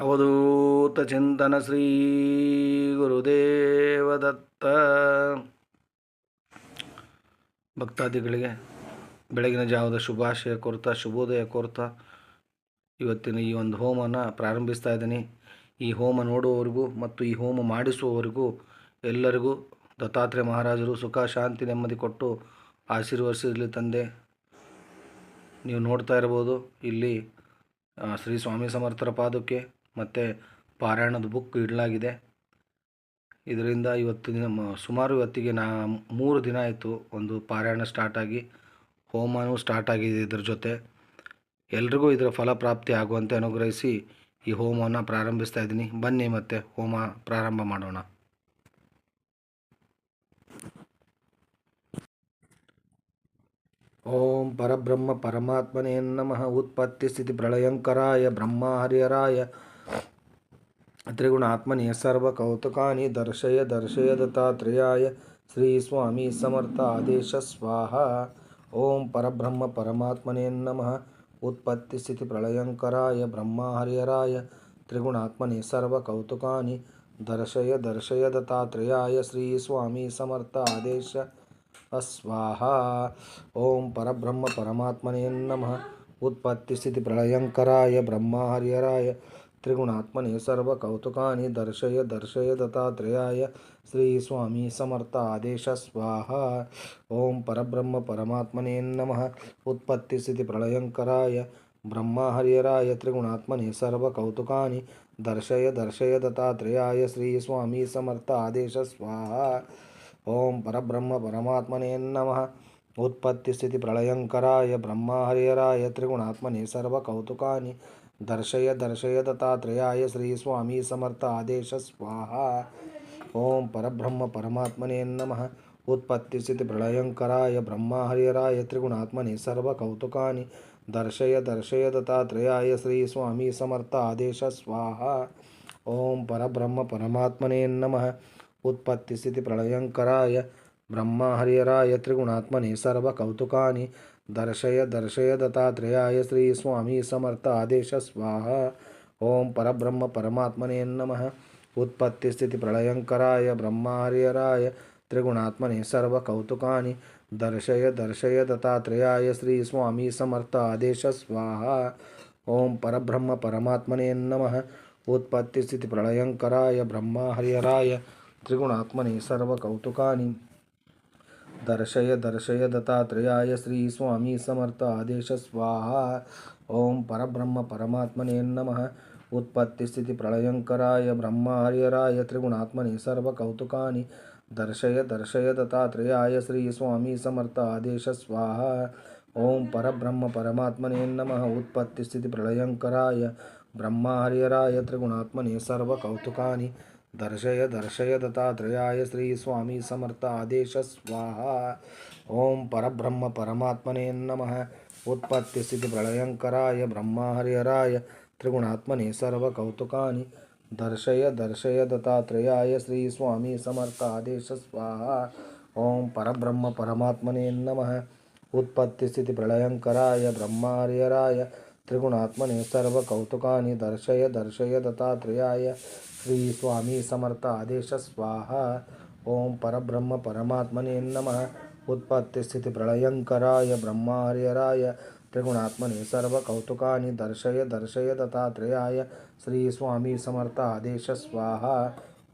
ಅವಧೂತ ಚಿಂತನ ಶ್ರೀ ಗುರುದೇವದತ್ತ. ಭಕ್ತಾದಿಗಳಿಗೆ ಬೆಳಗಿನ ಜಾವದ ಶುಭಾಶಯ ಕೋರ್ತಾ, ಶುಭೋದಯ ಕೋರ್ತಾ. ಇವತ್ತಿನ ಈ ಒಂದು ಹೋಮನ ಪ್ರಾರಂಭಿಸ್ತಾ ಇದ್ದೀನಿ. ಈ ಹೋಮ ನೋಡುವವರಿಗೂ ಮತ್ತು ಈ ಹೋಮ ಮಾಡಿಸುವವರಿಗೂ ಎಲ್ಲರಿಗೂ ದತ್ತಾತ್ರೇಯ ಮಹಾರಾಜರು ಸುಖ, ಶಾಂತಿ, ನೆಮ್ಮದಿ ಕೊಟ್ಟು ಆಶೀರ್ವದಿಸಲಿ ತಂದೆ. ನೀವು ನೋಡ್ತಾ ಇರ್ಬೋದು ಇಲ್ಲಿ ಶ್ರೀ ಸ್ವಾಮಿ ಸಮರ್ಥರ ಪಾದಕ್ಕೆ ಮತ್ತು ಪಾರಾಯಣದ ಬುಕ್ ಇಡಲಾಗಿದೆ. ಇದರಿಂದ ಇವತ್ತು ದಿನ ಸುಮಾರು ಇವತ್ತಿಗೆ ನಾ, ಮೂರು ದಿನ ಆಯಿತು ಒಂದು ಪಾರಾಯಣ ಸ್ಟಾರ್ಟ್ ಆಗಿ, ಹೋಮನೂ ಸ್ಟಾರ್ಟ್ ಆಗಿದೆ ಇದ್ರ ಜೊತೆ. ಎಲ್ರಿಗೂ ಇದರ ಫಲಪ್ರಾಪ್ತಿ ಆಗುವಂತೆ ಅನುಗ್ರಹಿಸಿ ಈ ಹೋಮವನ್ನು ಪ್ರಾರಂಭಿಸ್ತಾ ಇದ್ದೀನಿ. ಬನ್ನಿ ಮತ್ತೆ ಹೋಮ ಪ್ರಾರಂಭ ಮಾಡೋಣ. ಓಂ ಪರಬ್ರಹ್ಮ ಪರಮಾತ್ಮನೇ ನಮಃ. ಉತ್ಪತ್ತಿ ಸ್ಥಿತಿ ಪ್ರಳಯಂಕರಾಯ ಬ್ರಹ್ಮ ಹರಿಹರಾಯ त्रिगुणात्मनि सर्वकौतुकानि दर्शय दर्शय दत्तात्रेयाय श्रीस्वामी समर्थादेश स्वाहा ओम परब्रह्म परमात्मने नमः। उत्पत्ति स्थिति प्रलयंकराय ब्रह्मा हरिहराय त्रिगुणात्मने सर्वकौतुकानि दर्शय दर्शय दत्तात्रेयाय श्रीस्वामी समर्थ आदेश स्वाहा ओम परब्रह्म परमात्मने नमः। उत्पत्ति स्थिति प्रलयंकराय ब्रह्मा हरिहराय त्रिगुणात्मने सर्वकौतुकानि दर्शय दर्शय दत्तात्रेयाय श्रीस्वामी समर्थ आदेश स्वाहा ॐ परब्रह्म परमात्मने नमः उत्पत्तिस्थितिप्रलयङ्कराय ब्रह्महरिहराय त्रिगुणात्मने सर्वकौतुकानि दर्शय दर्शय दत्तात्रेयाय श्रीस्वामी समर्थ आदेश स्वाहा ॐ परब्रह्म परमात्मने नमः उत्पत्तिस्थितिप्रलयङ्कराय ब्रह्महरिहराय त्रिगुणात्मने सर्वकौतुकानि दर्शय दर्शय दत्तात्रेयाय श्रीस्वामी समर्थ आदेश स्वाहा। ओम परब्रह्म परमात्मने नमः। उत्पत्तिस्थितिप्रलयङ्कराय ब्रह्महरिहराय त्रिगुणात्मने सर्वकौतुकानि। दर्शय दर्शय दत्तात्रेयाय श्रीस्वामी समर्थ आदेश स्वाहा। ओम परब्रह्म परमात्मने नमः। ब्रह्म ब्रह्महरिहराय त्रिगुणात्मने सर्वकौतुकानि। दर्शय दर्शय दत्तात्रेयाय श्रीस्वामी समर्थ आदेश स्वाहा। ओम परब्रह्म परमात्मने नमः। उत्पत्ति स्थिति प्रलयंकराय ब्रह्मार्यराय त्रिगुणात्मने सर्वकौतुकानि। दर्शय दर्शय दत्तात्रेयाय श्रीस्वामी समर्थ आदेश स्वाहा। ओम परब्रह्म परमात्मने नमः। उत्पत्ति स्थिति प्रलयंकराय ब्रह्मा हरिहराय त्रिगुणात्मने सर्वकौतुकानि। दर्शय दर्शय दत्तात्रेयाय श्रीस्वामी समर्थ आदेश स्वाहा ओम परब्रह्म परमात्मने नमः। उत्पत्तिस्थितिप्रलयङ्कराय ब्रह्मार्यराय त्रिगुणात्मने सर्वकौतुकानि। दर्शय दर्शय दत्तात्रेयाय श्रीस्वामी समर्थ आदेश स्वाहा ओम परब्रह्म परमात्मने नमः। उत्पत्तिस्थितिप्रलयङ्कराय ब्रह्मार्यराय त्रिगुणात्मने सर्वकौतुकानि। दर्शय दर्शय दत्तात्रेयाय श्रीस्वामी समर्थ आदेश स्वाहा। ओम परब्रह्म परमात्मने नमः। उत्पत्ति स्थिति प्रलयंकराय ब्रह्म हरिहराय त्रिगुणात्मने सर्वकौतुकानि। दर्शय दर्शय दत्तात्रेयाय श्रीस्वामी समर्थ आदेश स्वाहा। ओम परब्रह्म परमात्मने नमः। उत्पत्ति स्थिति प्रलयंकराय ब्रह्म हरिहराय त्रिगुणात्मने सर्वकौतुकानि दर्शय दर्शय दत्तात्रेयाय श्रीस्वामी समर्थ आदेश स्वाहा ओम परब्रह्म परमात्मने नमः। उत्पत्तिस्थितिप्रलयङ्कराय ब्रह्मार्यराय त्रिगुणात्मने सर्वकौतुकानि दर्शय दर्शय दत्तात्रेयाय श्रीस्वामी समर्थ आदेश स्वाहा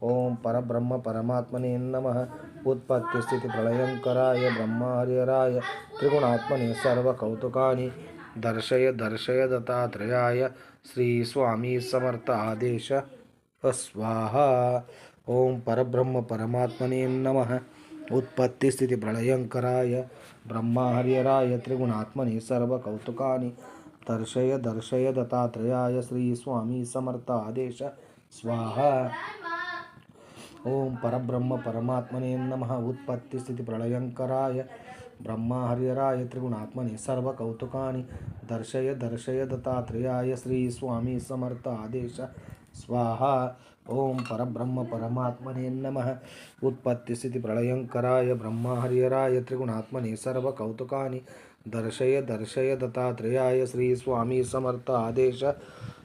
ओम परब्रह्म परमात्मने नमः। उत्पत्तिस्थितिप्रलयङ्कराय ब्रह्मार्यराय त्रिगुणात्मने सर्वकौतुकानि दर्शय दर्शय दत्तात्रेयाय श्रीस्वामी समर्थ आदेश स्वाहा ओम परब्रह्म परमात्मने नमः। उत्पत्ति स्थिति प्रलयंकराय ब्रह्महरिहराय त्रिगुणात्मने सर्वकौतुकानि। दर्शय दर्शय दत्तात्रेयाय श्रीस्वामी समर्थ आदेश स्वाहा ओम परब्रह्म परमात्मने नमः। उत्पत्ति स्थिति प्रलयंकराय ब्रह्म हरिहराय त्रिगुणात्मने सर्वकौतुकानि दर्शय दर्शय दत्तात्रेयाय श्रीस्वामी समर्थ आदेश। स्वाहा। ओम परब्रह्म परमात्मने नमः। उत्पत्तिस्थितिप्रलयङ्कराय ब्रह्मा हरिहराय त्रिगुणात्मने सर्वकौतुकानि दर्शय दर्शय दत्तात्रेयाय श्रीस्वामी समर्थ आदेश।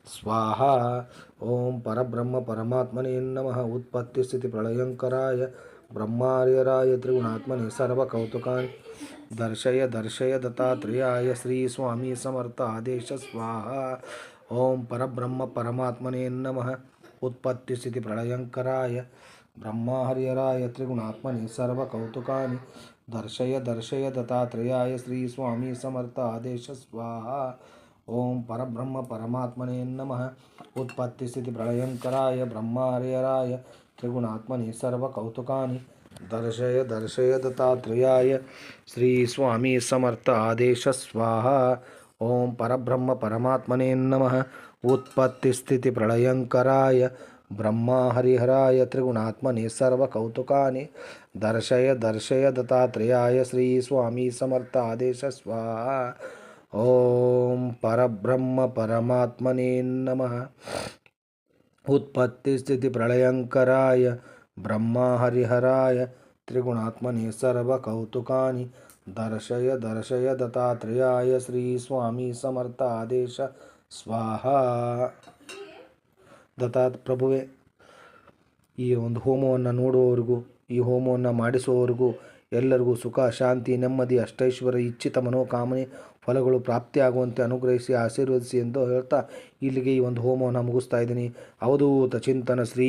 स्वाहा। ओम परब्रह्म परमात्मने नमः। उत्पत्तिस्थितिप्रलयङ्कराय ब्रह्मार्यराय त्रिगुणात्मने सर्वकौतुकान् दर्शय दर्शय दत्तात्रेयाय श्रीस्वामी समर्थ आदेश स्वाहा। ओं परब्रह्म परमात्मने नमः। उत्पत्तिस्थिति प्रलयंकराय ब्रह्माहर्यराय त्रिगुणात्मने सर्वकौतुकानि दर्शय दर्शय दत्तात्रेयाय श्रीस्वामी समर्थ आदेश स्वाहा। ओम परब्रह्म परमात्मने नमः। उत्पत्तिस्थिति प्रलयंकराय ब्रह्मार्यराय త్రిగుణాత్మని సర్వ కౌతుకాని దర్శయ దర్శయ దత్తాత్రేయాయ శ్రీ స్వామి సమర్థ ఆదేశ స్వాహ. ఓం పరబ్రహ్మ పరమాత్మనే నమ. ఉత్పత్తి స్థితి ప్రళయంకరాయ బ్రహ్మా హరిహరాయ త్రిగుణాత్మని సర్వ దర్శయ దర్శయ దత్తాత్రేయాయ శ్రీ స్వామి సమర్థ ఆదేశ స్వాహ. ఓం పరబ్రహ్మ పరమాత్మనే నమ. ಉತ್ಪತ್ತಿ ಸ್ಥಿತಿ ಪ್ರಳಯಂಕರಾಯ, ಬ್ರಹ್ಮಹರಿಹರಾಯ, ತ್ರಿಗುಣಾತ್ಮನೆ ಸರ್ವಕೌತುಕಾನಿ ದರ್ಶಯ ದರ್ಶಯ ದತ್ತಾತ್ರೇಯಾಯ ಶ್ರೀ ಸ್ವಾಮಿ ಸಮರ್ಥ ಆದೇಶ ಸ್ವಾಹ. ದತ್ತಾತ್, ಪ್ರಭುವೆ, ಈ ಒಂದು ಹೋಮವನ್ನು ನೋಡುವವರಿಗೂ, ಈ ಹೋಮವನ್ನು ಮಾಡಿಸುವವರಿಗೂ ಎಲ್ಲರಿಗೂ ಸುಖ, ಶಾಂತಿ, ನೆಮ್ಮದಿ ಅಷ್ಟೈಶ್ವರ ಇಚ್ಛಿತ ಮನೋಕಾಮನೆ ಫಲಗಳು ಪ್ರಾಪ್ತಿಯಾಗುವಂತೆ ಅನುಗ್ರಹಿಸಿ ಆಶೀರ್ವದಿಸಿ ಎಂದು ಹೇಳ್ತಾ ಇಲ್ಲಿಗೆ ಈ ಒಂದು ಹೋಮವನ್ನು ಮುಗಿಸ್ತಾ ಇದ್ದೀನಿ. ಅವಧೂತ ಚಿಂತನ ಶ್ರೀ